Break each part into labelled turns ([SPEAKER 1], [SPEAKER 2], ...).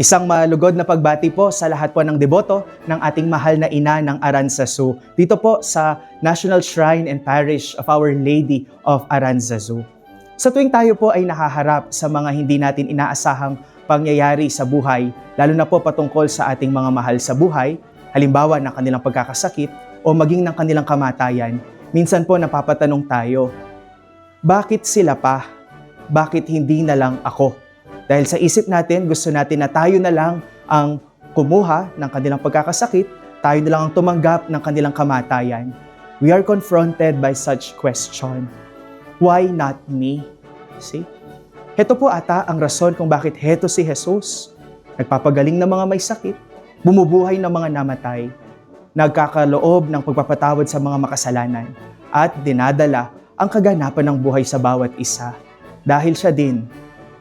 [SPEAKER 1] Isang malugod na pagbati po sa lahat po ng deboto ng ating mahal na ina ng Aranzazu dito po sa National Shrine and Parish of Our Lady of Aranzazu. Sa tuwing tayo po ay nahaharap sa mga hindi natin inaasahang pangyayari sa buhay, lalo na po patungkol sa ating mga mahal sa buhay, halimbawa ng kanilang pagkakasakit o maging ng kanilang kamatayan, minsan po napapatanong tayo, bakit sila pa? Bakit hindi na lang ako? Dahil sa isip natin, gusto natin na tayo na lang ang kumuha ng kanilang pagkakasakit, tayo na lang ang tumanggap ng kanilang kamatayan. We are confronted by such question. Why not me? See? Heto po ata ang rason kung bakit heto si Jesus. Nagpapagaling ng mga may sakit, bumubuhay ng mga namatay, nagkakaloob ng pagpapatawad sa mga makasalanan, at dinadala ang kaganapan ng buhay sa bawat isa. Dahil siya din,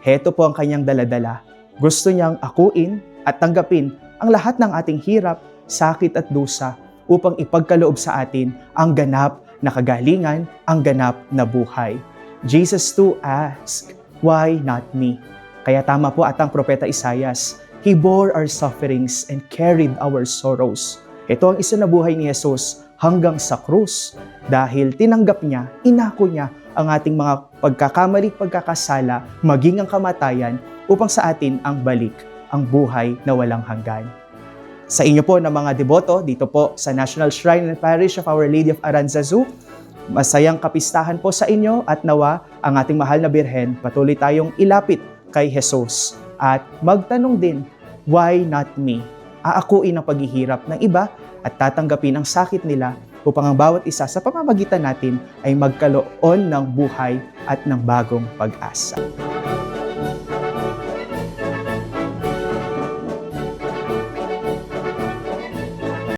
[SPEAKER 1] heto po ang kanyang daladala. Gusto niyang akuin at tanggapin ang lahat ng ating hirap, sakit at dusa upang ipagkaloob sa atin ang ganap na kagalingan, ang ganap na buhay. Jesus too asked, Why not me? Kaya tama po atang propeta Isayas, He bore our sufferings and carried our sorrows. Ito ang isinabuhay ni Jesus hanggang sa krus dahil tinanggap niya, inako niya ang ating mga pagkakamali, pagkakasala, maging ang kamatayan upang sa atin ang balik, ang buhay na walang hanggan. Sa inyo po na mga deboto dito po sa National Shrine and Parish of Our Lady of Aranzazu, masayang kapistahan po sa inyo at nawa ang ating mahal na Birhen patuloy tayong ilapit kay Jesus at magtanong din, why not me? Aakuin ang paghihirap ng iba at tatanggapin ang sakit nila upang ang bawat isa sa pamamagitan natin ay magkaloon ng buhay at ng bagong pag-asa.